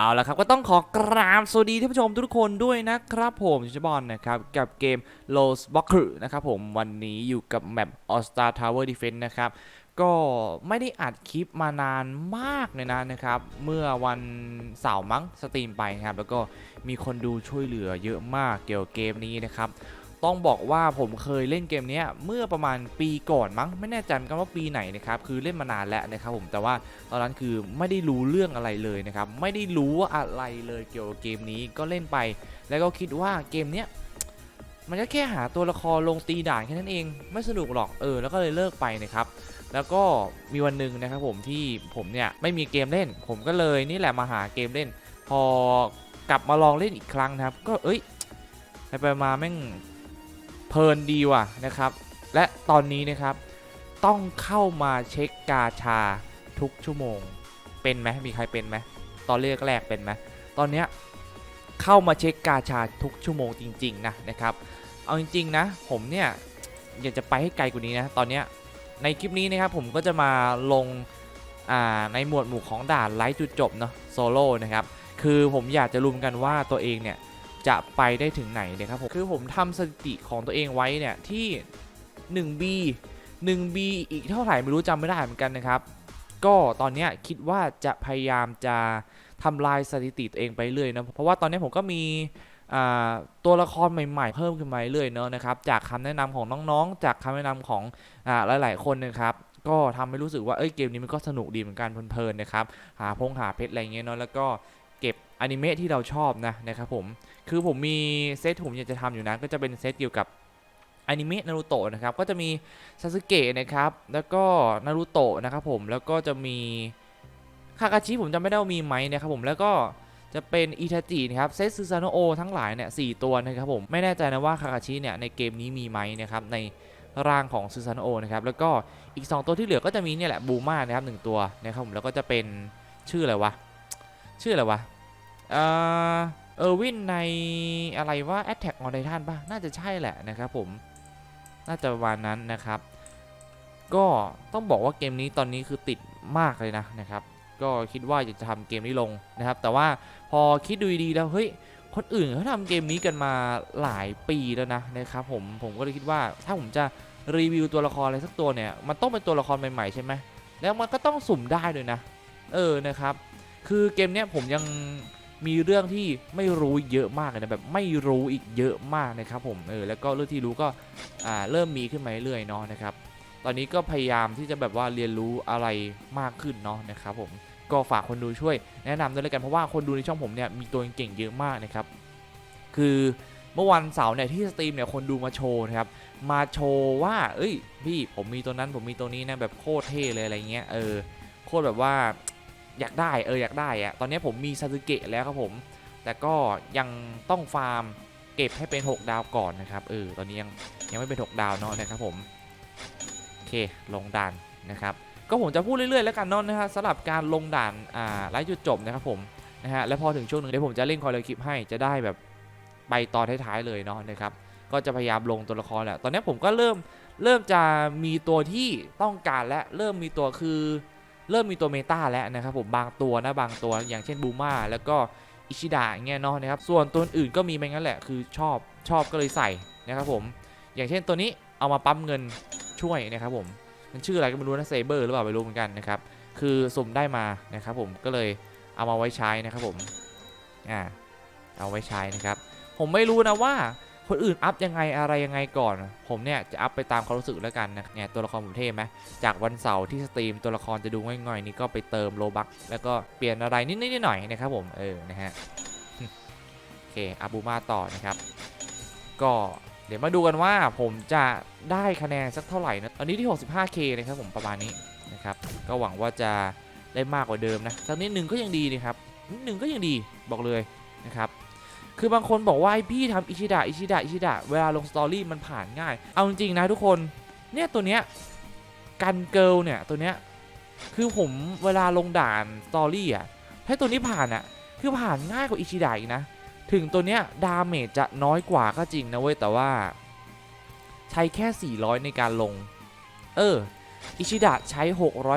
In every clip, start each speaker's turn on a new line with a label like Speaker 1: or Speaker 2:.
Speaker 1: เอาละครับก็ต้องขอกราบสวัสดีท่านผู้ชมทุกคนด้วยนะครับผมชิบอลนะครับกับเกม l o s b o k e r นะครับผมวันนี้อยู่กับแมป All Star Tower Defense นะครับก็ไม่ได้อัดคลิปมานานมากเลยนะนะครับ เมื่อวันเสาร์มั้งสตรีมไปนะครับ แล้วก็มีคนดูช่วยเหลือเยอะมากเกี่ยวกับเกมนี้นะครับ ต้องบอกว่าผมเคยเล่นเกมนี้เมื่อประมาณปีก่อนมั้งไม่แน่ใจกันว่าปีไหนนะครับคือเล่นมานานแล้วนะครับผมแต่ว่าตอนนั้นคือไม่ได้รู้เรื่องอะไรเลยนะครับไม่ได้รู้ว่าอะไรเลยเกี่ยวกับเกมนี้ก็เล่นไป แล้วก็คิดว่าเกมเนี้ยมันก็แค่หาตัวละครลงตีด่านแค่นั้นเองไม่สนุกหรอกเออแล้วก็เลยเลิกไปนะครับแล้วก็มีวันหนึ่งนะครับผมที่ผมเนี่ยไม่มีเกมเล่น ผมก็เลยนี่แหละมาหาเกมเล่น พอกลับมาลองเล่นอีกครั้งนะครับ ก็เอ้ยไปไปมาแม่ง เพลินดีว่ะนะครับ และตอนนี้นะครับต้องเข้ามาเช็คกาชาทุกชั่วโมง เป็นไหมมีใครเป็นไหมตอนเรียกแรกเป็นไหมตอนเนี้ยเข้ามาเช็คกาชาทุกชั่วโมงจริงๆนะนะครับ เอาจริง ๆ นะ ผมเนี่ยอยากจะไปให้ไกลกว่านี้นะตอนเนี้ยในคลิปนี้นะครับผมก็จะมาลงาในหมวดหมู่ของด่านไลท์จุดจบเนาะโซโล่นะครับ คือผมอยากจะรู้เหมือนกันว่าตัวเองเนี่ย จะไปได้ถึงไหนเนี่ยครับผมคือผมทำสถิติของตัวเองไว้เนี่ยที่ 1B 1B อีกเท่าไหร่ไม่รู้จำไม่ได้เหมือนกันนะครับ ก็ตอนนี้คิดว่าจะพยายามจะทำลายสถิติตัวเองไปเรื่อยนะเพราะว่าตอนนี้ผมก็มีตัวละครใหม่ ๆ เพิ่มขึ้นมาเรื่อยเนอะนะครับจากคำแนะนำของน้องๆ จากคำแนะนำของอหลาย ๆ คนนะครับก็ทำให้รู้สึกว่าเอ้ยเกมนี้มันก็สนุกดีเหมือนกันเพลินๆนะครับหาพงหาเพชรอะไรเงี้ยเนาะแล้วก็ อนิเมะที่เราชอบนะนะครับผมคือผมมีเซตผมอยากจะทำอยู่นะก็จะเป็นเซตเกี่ยวกับอนิเมะนารูโตะนะครับก็จะมีซาสึเกะนะครับแล้วก็นารูโตะนะครับผมแล้วก็จะมีคากาชิผมจำไม่ได้ว่ามีไหมนะครับผมแล้วก็จะเป็นอิทาจินะครับเซตซูซานโอทั้งหลายเนี่ยสตัวนะครับผมไม่แน่ใจนะว่าคากาชิเนี่ยในเกมนี้มีไหมนะครับในร่างของซูซานโอนะครับแล้วก็อีก 2 ตัวที่เหลือก็จะมีเนี่ยแหละบูมานะครับหนึ่งตัวนะครับผมแล้วก็จะเป็นชื่ออะไรวะชื่ออะไรวะ เออร์วินในอะไรว่า Attack on Titan ป่ะ น่าจะใช่แหละนะครับผม น่าจะประมาณนั้นนะครับ ก็ต้องบอกว่าเกมนี้ตอนนี้คือติดมากเลยนะนะครับ ก็คิดว่าอยากจะทำเกมนี้ลงนะครับ แต่ว่าพอคิดดูดีแล้วเฮ้ยคนอื่นเขาทำเกมนี้กันมาหลายปีแล้วนะนะครับผมผมก็เลยคิดว่าถ้าผมจะรีวิวตัวละครอะไรสักตัวเนี่ยมันต้องเป็นตัวละครใหม่ๆใช่ไหมแล้วมันก็ต้องสุ่มได้ด้วยนะ เออนะครับ คือเกมเนี้ยผมยัง มีเรื่องที่ไม่รู้เยอะมากนะแบบไม่รู้อีกเยอะมากนะครับผมเออแล้วก็เรื่องที่รู้ก็อ่าเริ่มมีขึ้นมาเรื่อยๆเนาะนะครับ ตอนนี้ก็พยายามที่จะแบบว่าเรียนรู้อะไรมากขึ้นเนาะนะครับผมก็ฝากคนดูช่วยแนะนำด้วยแล้วกันเพราะว่าคนดูในช่องผมเนี่ยมีตัวเก่งเยอะมากนะครับ คือเมื่อวันเสาร์เนี่ยที่สตรีมเนี่ยคนดูมาโชว์นะครับมาโชว์ว่า เอ้ยพี่ผมมีตัวนั้นผมมีตัวนี้นะแบบโคตรเท่เลยอะไรเงี้ยเออโคตรแบบว่า อยากได้เอออยากได้อะตอนนี้ผมมีซาสึเกะแล้วครับผม แต่ก็ยังต้องฟาร์มเก็บให้เป็น 6 ดาวก่อนนะครับเออตอนนี้ยังยังไม่เป็น 6 ดาวเนาะนะครับผมโอเคลงด่านนะครับก็ผมจะพูดเรื่อยๆแล้วกันเนาะนะฮะสำหรับการลงด่านอ่าไล่จุดจบนะครับผมนะฮะแล้วพอถึงช่วงหนึ่งเดี๋ยวผมจะเล่นคอยเลยคลิปให้จะได้แบบไปตอนท้ายๆเลยเนาะนะครับก็จะพยายามลงตัวละครแหละตอนนี้ผมก็เริ่มเริ่มจะมีตัวที่ต้องการและเริ่มมีตัวคือ เริ่มมีตัวเมตาแล้วนะครับผมบางตัวนะบางตัวอย่างเช่นบูมาแล้วก็อิชิดะเงี้ยเนาะนะครับส่วนตัวอื่นก็มีไปงั้นแหละคือชอบชอบก็เลยใส่นะครับผมอย่างเช่นตัวนี้เอามาปั๊มเงินช่วยนะครับผมมันชื่ออะไรก็ไม่รู้นะเซเบอร์หรือเปล่าไม่รู้เหมือนกันนะครับคือสุ่มได้มานะครับผมก็เลยเอามาไว้ใช้นะครับผมอ่าเอาไว้ใช้นะครับผมไม่รู้นะว่า คนอื่นอัพยังไงอะไรยังไงก่อน ผมเนี่ยจะอัพไปตามความรู้สึกแล้วกันนะเนี่ยตัวละครผมเท่ไหมจากวันเสาร์ที่สตรีมตัวละครจะดูง่อยๆนี่ก็ไปเติมโลบักแล้วก็เปลี่ยนอะไรนิดๆหน่อยๆนะครับผมเออนะฮะโอเคอาบูมาต่อนะครับ ก็เดี๋ยวมาดูกันว่าผมจะได้คะแนนสักเท่าไหร่นะตอนนี้ที่ 65k นะครับผมประมาณนี้นะครับ ก็หวังว่าจะได้มากกว่าเดิมนะสักนิดหนึ่งก็ยังดีนะครับนิดหนึ่งก็ยังดีบอกเลยนะครับ คือบางคนบอกว่าพี่ทำอิชิดะอิชิดะอิชิดะเวลาลงสตอรี่มันผ่านง่าย เอาจริงๆนะทุกคนเนี่ยตัวเนี้ยกันเกิลเนี่ยตัวเนี้ยคือผมเวลาลงด่านสตอรี่อะให้ตัวนี้ผ่านอะคือผ่านง่ายกว่าอิชิดะอีกนะถึงตัวเนี้ยดาเมจจะน้อยกว่าก็จริงนะเว้ยแต่ว่า ใช้แค่ 400 ในการลง เอออิชิดะใช้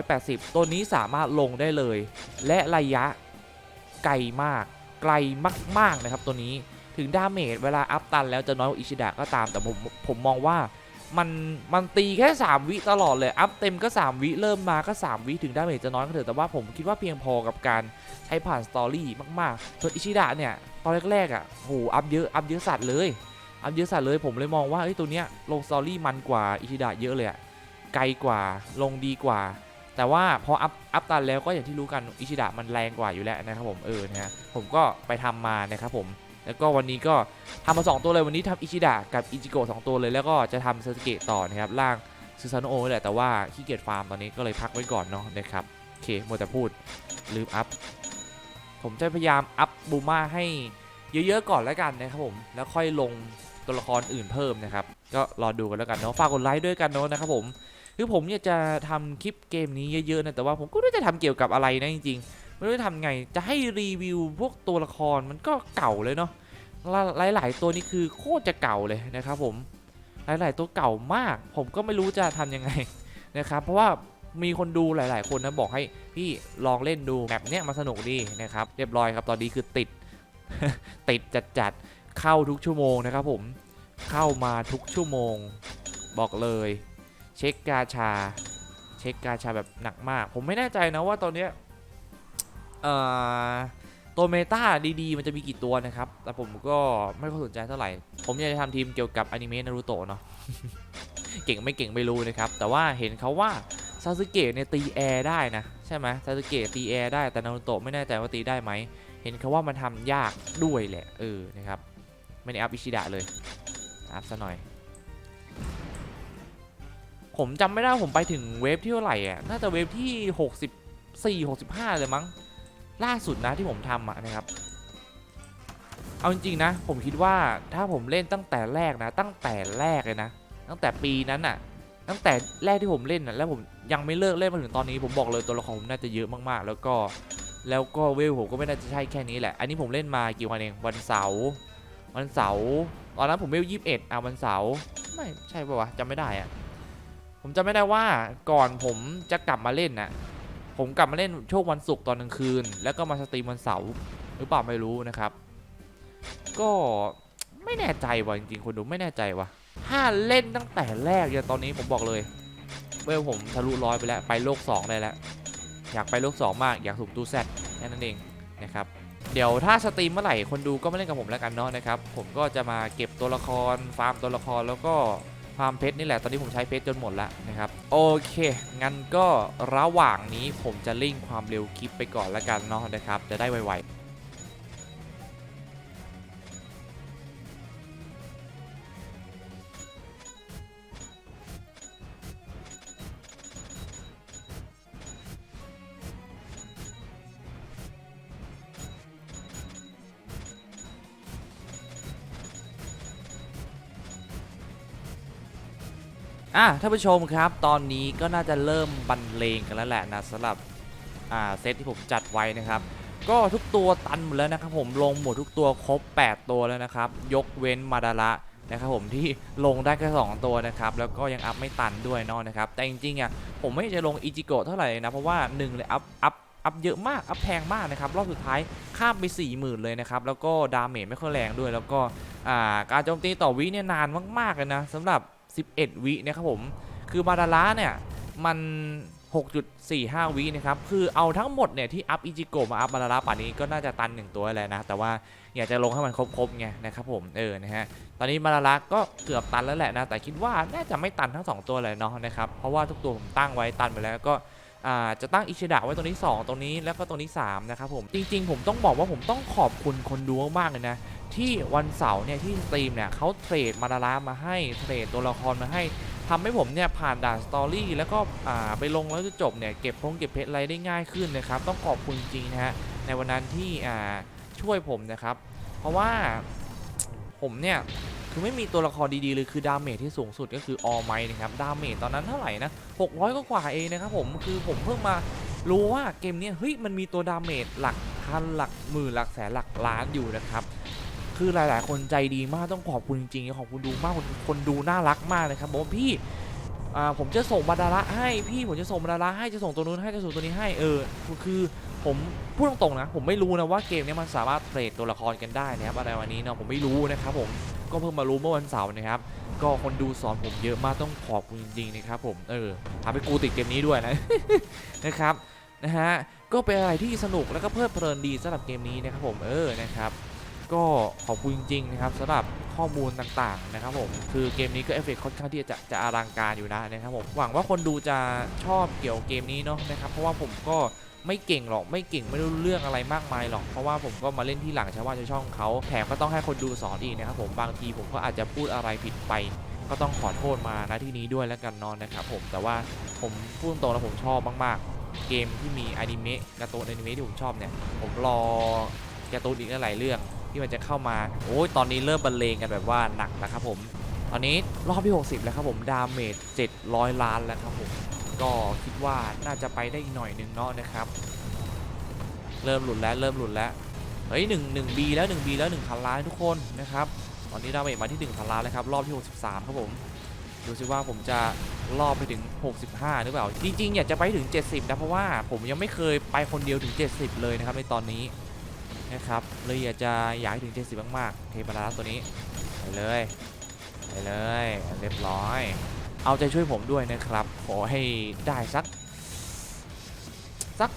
Speaker 1: 680 ตัวนี้สามารถลงได้เลย และระยะไกลมาก ไกลมากๆนะครับตัวนี้ถึงดาเมจเวลาอัพตันแล้วจะน้อยกว่าอิชิดะก็ตามแต่ผมผมมองว่ามันมันตีแค่ 3 วิตลอดเลยอัพเต็มก็ 3 วิเริ่มมาก็ 3 วิถึงดาเมจจะน้อยก็เถอะแต่ว่าผมคิดว่าเพียงพอกับการใช้ผ่านสตอรี่มากๆส่วนอิชิดะเนี่ยตอนแรกๆอะโหอัพเยอะอัพเยอะสัตว์เลยอัพเยอะสัตว์เลยผมเลยมองว่าเอ้ตัวเนี้ยลงสตอรี่มันกว่าอิชิดะเยอะเลยอะไกลกว่าลงดีกว่า แต่ว่าพออัพอัพตันแล้วก็อย่างที่รู้กันอิชิดะมันแรงกว่าอยู่แล้วนะครับผมเออนะฮะผมก็ไปทำมานะครับผมแล้วก็วันนี้ก็ทำมา 2 ตัวเลยวันนี้ทำอิชิดะกับอิจิโกะสองตัวเลยแล้วก็จะทำเซสเกะต่อนะครับล่างซูซานโอแหละแต่ว่าขี้เกียจฟาร์มตอนนี้ก็เลยพักไว้ก่อนเนาะนะครับโอเคหมัวแต่พูดลืมอัพผมจะพยายามอัพบูมาให้เยอะๆก่อนแล้วกันนะครับผมแล้วค่อยลงตัวละครอื่นเพิ่มนะครับก็รอดูกันแล้วกันเนาะฝากกดไลค์ด้วยกันเนาะนะครับผม คือผมเนี่ยจะทำคลิปเกมนี้เยอะๆนะแต่ว่าผมก็ไม่รู้จะทำเกี่ยวกับอะไรนะจริงๆไม่รู้จะทำไงจะให้รีวิวพวกตัวละครมันก็เก่าเลยเนาะหลาย ๆ ตัวนี้คือโคตรจะเก่าเลยนะครับผมหลาย ๆ ตัวเก่ามาก ผมก็ไม่รู้จะทำยังไงนะครับเพราะว่ามีคนดูหลาย ๆ คนนะบอกให้พี่ลองเล่นดูแบบเนี้ยมันสนุกดีนะครับเรียบร้อยครับตอนนี้คือติด ติดจัดๆเข้าทุกชั่วโมงนะครับผมเข้ามาทุกชั่วโมง บอกเลย เช็คกาชา เช็คกาชาแบบหนักมาก ผมไม่แน่ใจนะว่าตอนเนี้ยเอ่อตัวเมตาดีๆ มันจะมีกี่ตัวนะครับ แต่ผมก็ไม่ค่อยสนใจเท่าไหร่ ผมอยากจะทำทีมเกี่ยวกับอนิเมะนารูโตะเนาะ เก่งไม่เก่งไม่รู้นะครับ แต่ว่าเห็นเขาว่าซาสึเกะเนี่ยตีแอร์ได้นะ ใช่ไหมซาสึเกะตีแอร์ได้ แต่นารูโตะไม่แน่ใจว่าตีได้ไหม เห็นเขาว่ามันทำยากด้วยแหละ เออ นะครับ ไม่ได้อัพอิชิดะเลย อัพซะหน่อย ผมจำไม่ได้ผมไปถึงเวฟที่เท่าไหร่อะน่าจะเวฟที่ 64 65 เลยมั้ง ล่าสุดนะที่ผมทำอะนะครับ เอาจริงๆนะ ผมคิดว่าถ้าผมเล่นตั้งแต่แรกนะ ตั้งแต่แรกเลยนะ ตั้งแต่ปีนั้นอะ ตั้งแต่แรกที่ผมเล่นอะแล้วผมยังไม่เลิกเล่นมาถึงตอนนี้ผมบอกเลยตัวละครผมน่าจะเยอะมากๆ แล้วก็แล้วก็เวลผมก็ไม่น่าจะใช่แค่นี้แหละ อันนี้ผมเล่นมากี่วันเองวันเสาร์วันเสาร์ตอนนั้นผมเวลยี่สิบเอ็ดอะวันเสาร์ไม่ใช่ป่าวะจำไม่ได้อะ ผมจำไม่ได้ว่าก่อนผมจะกลับมาเล่นน่ะผมกลับมาเล่นช่วงวันศุกร์ตอนกลางคืน แล้วก็มาสตรีมวันเสาร์หรือเปล่าไม่รู้นะครับ ก็ไม่แน่ใจว่ะจริงๆคนดูไม่แน่ใจว่ะถ้าเล่นตั้งแต่แรกอย่างตอนนี้ผมบอกเลยเวลผมทะลุร้อยไปแล้วไปโลก2ได้แล้วอยากไปโลก2มากอยากถูกตู้แซดแค่นั้นเองนะครับเดี๋ยวถ้าสตรีมเมื่อไหร่คนดูก็มาเล่นกับผมแล้วกันเนาะนะครับ ผมก็จะมาเก็บตัวละครฟาร์มตัวละครแล้วก็ ฟาร์มเพชรนี่แหละ ตอนนี้ผมใช้เพชรจนหมดแล้วนะครับ โอเค งั้นก็ระหว่างนี้ผมจะลิงความเร็วคลิปไปก่อนละกันเนาะนะครับ จะได้ไวๆ อะท่านผู้ชมครับ ตอนนี้ก็น่าจะเริ่มบรรเลงกันแล้วแหละนะสำหรับอ่าเซตที่ผมจัดไว้นะครับ ก็ทุกตัวตันหมดแล้วนะครับผมลงหมดทุกตัวครบ 8 ตัวแล้วนะครับ ยกเว้นมาดาระนะครับผมที่ลงได้แค่2ตัวนะครับแล้วก็ยังอัพไม่ตันด้วยเนาะนะครับแต่จริงๆอะผมไม่จะลงอิจิโกะเท่าไหร่นะเพราะว่า1เลยอัพอัพอัพเยอะมากอัพแพงมากนะครับรอบสุดท้ายข้ามไป 40,000 เลยนะครับแล้วก็ดาเมจไม่ค่อยแรงด้วย แล้วก็อ่าการโจมตีต่อวิเนี่ยนานมากๆเลยนะสำหรับ 11 วินะครับผม คือมาดาระเนี่ยมัน 6.45 วินะครับ คือเอาทั้งหมดเนี่ยที่อัพอิจิโกมาอัพมาดาระป่านนี้ก็น่าจะตันหนึ่งตัวแล้วนะ แต่ว่าอยากจะลงให้มันครบๆไงนะครับผม เออ นะฮะ ตอนนี้มาดาระก็เกือบตันแล้วแหละนะ แต่คิดว่าน่าจะไม่ตันทั้ง 2 ตัวเลยเนาะนะครับ เพราะว่าทุกตัวผมตั้งไว้ตันไปแล้วก็ จะตั้งอิชิดะไว้ตรงนี้ 2 ตรงนี้แล้วก็ตรงนี้ 3 นะครับผมจริง ๆ ผมต้องบอกว่าผมต้องขอบคุณคนดูมากๆเลยนะ ที่วันเสาร์เนี่ยที่สตรีมเนี่ยเขาเทรดมาดารามาให้เทรดตัวละครมาให้ทำให้ผมเนี่ยผ่านด่านสตอรี่แล้วก็ไปลงแล้วจะจบเนี่ยเก็บพงเก็บเพชรอะไรได้ง่ายขึ้นนะครับ ต้องขอบคุณจริงนะฮะในวันนั้นที่ช่วยผมนะครับ เพราะว่าผมเนี่ย คือไม่มีตัวละครดีๆเลยคือดาเมจที่สูงสุดก็คือออไมนะครับดาเมจตอนนั้นเท่าไหร่นะ600ก็กว่าเองนะครับผมคือผมเพิ่งมารู้ว่าเกมนี้เฮ้ยมันมีตัวดาเมจหลักพันหลักหมื่นหลักแสนหลักล้านอยู่นะครับคือหลายๆ คนใจดีมากต้องขอบคุณจริงๆขอบคุณดูมากคนคนดูน่ารักมากนะครับบอกว่าพี่ผมจะส่งบรรดาระให้พี่ผมจะส่งบรรดาระให้จะส่งตัวนู้นให้จะส่งตัวนี้ให้เออคือผมพูดตรงๆนะ ผมไม่รู้นะว่าเกมนี้มันสามารถเทรดตัวละครกันได้นะครับอะไรวันนี้เนาะผมไม่รู้นะครับผม ก็เพิ่งมารู้เมื่อวันเสาร์นะครับ ก็คนดูสอนผมเยอะมากต้องขอบคุณจริงๆนะครับผมเออทำให้กูติดเกมนี้ด้วยนะนะครับนะฮะก็เป็นอะไรที่สนุกแล้วก็เพลิดเพลินดีสำหรับเกมนี้นะครับผมเออนะครับก็ขอบคุณจริงๆนะครับสำหรับข้อมูลต่างๆนะครับผมคือเกมนี้ก็เอฟเฟกค่อนข้างที่จะจะอลังการอยู่นะนะครับผมหวังว่าคนดูจะชอบเกี่ยวกับเกมนี้เนาะนะครับเพราะว่าผมก็ ไม่เก่งหรอกไม่เก่งไม่รู้เรื่องอะไรมากมายหรอกเพราะว่าผมก็มาเล่นที่หลังชาวบ้านชาวช่องเขาแถมก็ต้องให้คนดูสอนอีกนะครับผมบางทีผมก็อาจจะพูดอะไรผิดไป ก็ต้องขอโทษมาณที่นี้ด้วยแล้วกันนอนนะครับผมแต่ว่าผมพูดตรงแล้วผมชอบมากๆ เกมที่มีอนิเมะการ์ตูนอนิเมะที่ผมชอบเนี่ยผมรอการ์ตูนอีกหลายๆเรื่องที่มันจะเข้ามาโอ้ยตอนนี้เริ่มบรรเลงกันแบบว่าหนักแล้วครับผมตอนนี้รอบที่ 60 แล้วครับผมดาเมจ700 ล้านแล้วครับผม ก็คิดว่าน่าจะไปได้อีกหน่อยหนึ่งเนาะนะครับ เริ่มหลุดแล้วเริ่มหลุดแล้วเฮ้ย1 1 B แล้ว1 B แล้ว1พันล้านทุกคนนะครับตอนนี้ดาเมจมาที่1พันล้านแล้วครับรอบที่ 63 ครับผมดูซิว่าผมจะรอบไปถึง 65 หรือเปล่า จริงๆ อยากจะไปถึง 70 นะ เพราะว่าผมยังไม่เคยไปคนเดียวถึง 70 เลยนะครับในตอนนี้นะครับเลยอยากจะอยากให้ถึง 70 มากๆ เทปลาตัวนี้ไปเลยไปเลยเรียบร้อย เอาใจช่วยผมด้วยนะครับ ขอให้ได้สัก สัก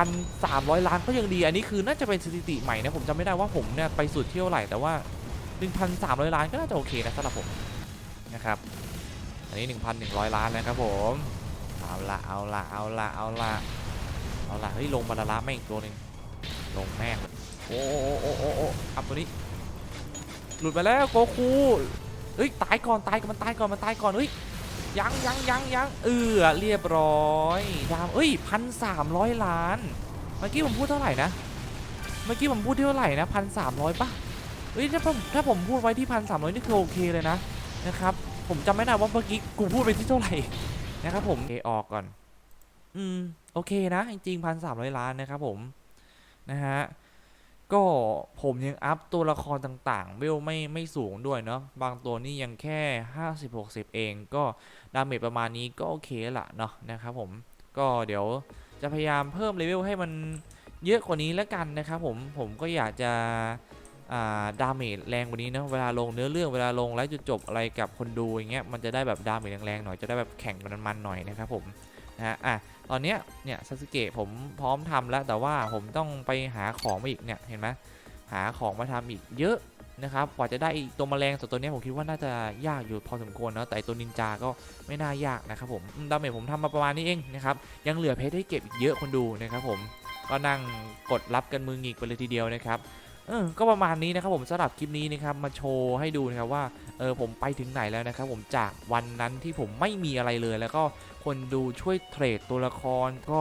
Speaker 1: 1,300 ล้านก็ยังดี อันนี้คือน่าจะเป็นสถิติใหม่นะผมจำไม่ได้ว่าผมเนี่ยไปสุดเที่ยวไหร่แต่ว่า 1,300 ล้านก็น่าจะโอเคนะสำหรับผมนะครับ อันนี้ 1,100 ล้านนะครับผมเอาละเอาละเอาละเอาละเอาละเฮ้ยลงบาลาระแม่งอีกตัวหนึ่งลงแม่งโอ้โอ้โอ้โอ้โอ้อัพตัวนี้ หลุดไปแล้วโกคู เฮ้ยตายก่อนตายก่อนมันตายก่อนมันตายก่อนเฮ้ยยังยังยังยังเออเรียบร้อยดามเอ้ยพันสามร้อยล้าน เมื่อกี้ผมพูดเท่าไหร่นะ เมื่อกี้ผมพูดเท่าไหร่นะพันสามร้อยป่ะเฮ้ยถ้าผมถ้าผมพูดไว้ที่พันสามร้อยนี่คือโอเคเลยนะนะครับ ผมจำไม่ได้ว่าเมื่อกี้กูพูดไปที่เท่าไหร่นะครับผมเอออกก่อน อืมโอเคนะจริงๆพันสามร้อยล้านนะครับผมนะฮะ ก็ผมยังอัพตัวละครต่างๆเวลไม่ไม่สูงด้วยเนาะบางตัวนี่ยังแค่ 50-60 เองก็ดาเมจประมาณนี้ก็โอเคละเนาะนะครับผมก็เดี๋ยวจะพยายามเพิ่มเลเวลให้มันเยอะกว่านี้แล้วกันนะครับผมผมก็อยากจะดาเมจแรงกว่านี้เนาะเวลาลงเนื้อเรื่องเวลาลงไลฟ์จุดจบอะไรกับคนดูอย่างเงี้ยมันจะได้แบบดาเมจแรงๆหน่อยจะได้แบบแข่งกันมันๆหน่อยนะครับผม นะฮะอะตอนเนี้ยเนี่ยซาสึเกะผมพร้อมทำแล้วแต่ว่าผมต้องไปหาของมาอีกเนี่ยเห็นไหมหาของมาทำอีกเยอะนะครับกว่าจะได้ตัวแมลงตัวตัวนี้ผมคิดว่าน่าจะยากอยู่พอสมควรเนาะแต่ตัวนินจาก็ไม่น่ายากนะครับผมอืมดาเมจผมทำมาประมาณนี้เองนะครับยังเหลือเพชรให้เก็บอีกเยอะคนดูนะครับผมก็นั่งกดรับกันมือหงิกไปเลยทีเดียวนะครับ เออก็ประมาณนี้นะครับผมสำหรับคลิปนี้นะครับมาโชว์ให้ดูนะครับว่าเออผมไปถึงไหนแล้วนะครับผมจากวันนั้นที่ผมไม่มีอะไรเลยแล้วก็คนดูช่วยเทรดตัวละครก็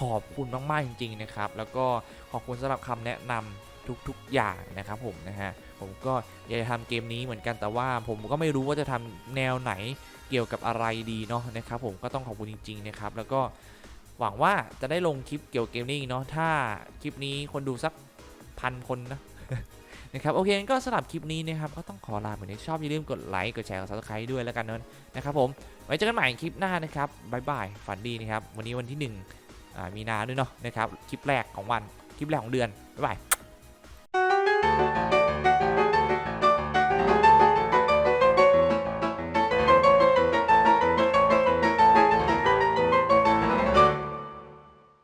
Speaker 1: ขอบคุณมากๆจริงๆนะครับแล้วก็ขอบคุณสำหรับคำแนะนำทุกๆอย่างนะครับผมนะฮะผมก็อยากจะทำเกมนี้เหมือนกันแต่ว่าผมก็ไม่รู้ว่าจะทำแนวไหนเกี่ยวกับอะไรดีเนาะนะครับผมก็ต้องขอบคุณจริงๆนะครับแล้วก็หวังว่าจะได้ลงคลิปเกี่ยวกับเกมนี้อีกเนาะถ้าคลิปนี้คนดูสัก พันคนนะนะครับโอเคงั้นก็สำหรับคลิปนี้นะครับก็ต้องขอลาเหมือนที่ชอบอย่าลืมกดไลค์กดแชร์กด subscribe ด้วยแล้วกันเนอะนะครับผมไว้เจอกันใหม่คลิปหน้านะครับบายบายฝันดีนะครับวันนี้วันที่1อ่ามีนาด้วยเนาะนะครับคลิปแรกของวันคลิปแรกของเดือนบ๊ายบาย